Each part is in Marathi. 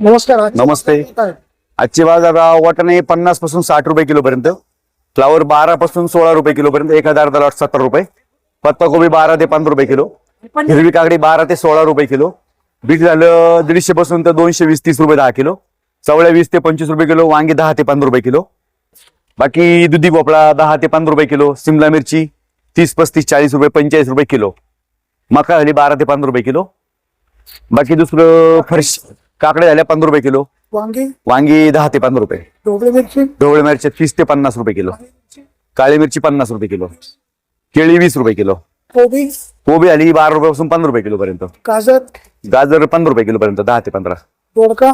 नमस्कार आज नमस्ते. काय? आजचे बाजार वाटाणे पन्नासपासून साठ रुपये किलो पर्यंत फ्लावर बारा पासून सोळा रुपये किलो पर्यंत एक हजार लॉट सत्तर रुपये. पत्ताकोबी बारा ते पंधरा रुपये किलो. हिरवी काकडी बारा ते सोळा रुपये किलो. बीट झालं दीडशे पासून तर दोनशे वीस तीस रुपये दहा किलो. चवळ्या वीस ते पंचवीस रुपये किलो. वांगी दहा ते पंधरा रुपये किलो. बाकी दुधी भोपळा दहा ते पंधरा रुपये किलो. सिमला मिरची तीस पस्तीस चाळीस रुपये पंचेचाळीस रुपये किलो. मका झाली बारा ते पंधरा रुपये किलो. बाकी दुसरं फरश काकड्या झाल्या पंधरा रुपये किलो. वांगी? वांगी दहा ते पंधरा रुपये. ढोबळी मिरची? ढोबळी मिरची तीस ते पन्नास रुपये किलो. काळी मिरची पन्नास रुपये किलो. केळी वीस रुपये किलो. कोबी? कोबी आली बारा रुपयापासून पंधरा रुपये किलो पर्यंत गाजर? गाजर पंधरा रुपये किलो पर्यंत दहा ते पंधरा. दोडका?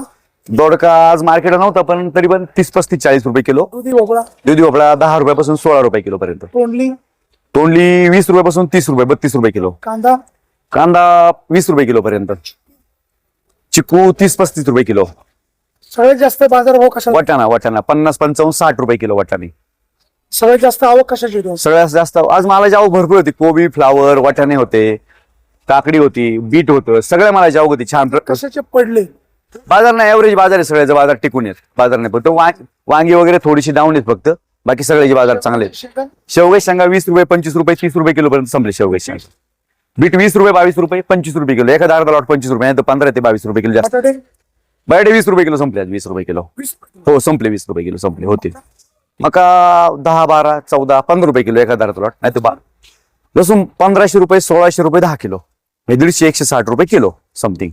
दोडका आज मार्केट नव्हता पण तरी पण तीस पस्तीस चाळीस रुपये किलो. दुधी भोपळा? दुधी भोपळा दहा रुपयापासून सोळा रुपये किलो पर्यंत तोंडली? तोंडली वीस रुपयापासून तीस रुपये बत्तीस रुपये किलो. कांदा? कांदा वीस रुपये किलो पर्यंत चिकू तीस पस्तीस रुपये किलो. सगळ्यात जास्त बाजार भाव कशा वाटाणा वाटाणा पन्नास पंचावन्न साठ रुपये किलो वाटाणे. सगळ्यात जास्त आवक कशाची होती? सगळ्यात जास्त आज मालाची आवक भरपूर होती. कोबी फ्लावर वाटाणे होते काकडी होती बीट होतं सगळ्या मालाची आवक होती. छान. प्र- कशाचे पडले? बाजार नाही ऍव्हरेज बाजार आहे सगळ्याचा बाजार टिकून येत बाजार नाही फक्त वांग- वांगी वगैरे थोडीशी डाऊन आहेत फक्त. बाकी सगळ्याचे बाजार चांगले आहेत. शेंगा, वीस रुपये पंचवीस रुपये तीस रुपये किलो पर्यंत संपले शेवगाई शेंगा. बीट वीस रुपये बावीस रुपये पंचवीस रुपये किलो. एखादा अर्धा लॉट पंचवीस रुपये तर पंधरा ते बावीस रुपये किलो जास्त. बटाटे? वीस रुपये किलो संपले आज वीस रुपये किलो. हो संपले वीस रुपये किलो संपले होते मका दहा बारा चौदा पंधरा रुपये किलो एखादा अर्धा लॉट नाही तर बा लसूण पंधराशे रुपये सोळाशे रुपये दहा किलो. म्हणजे दीडशे एकशे साठ रुपये किलो समथिंग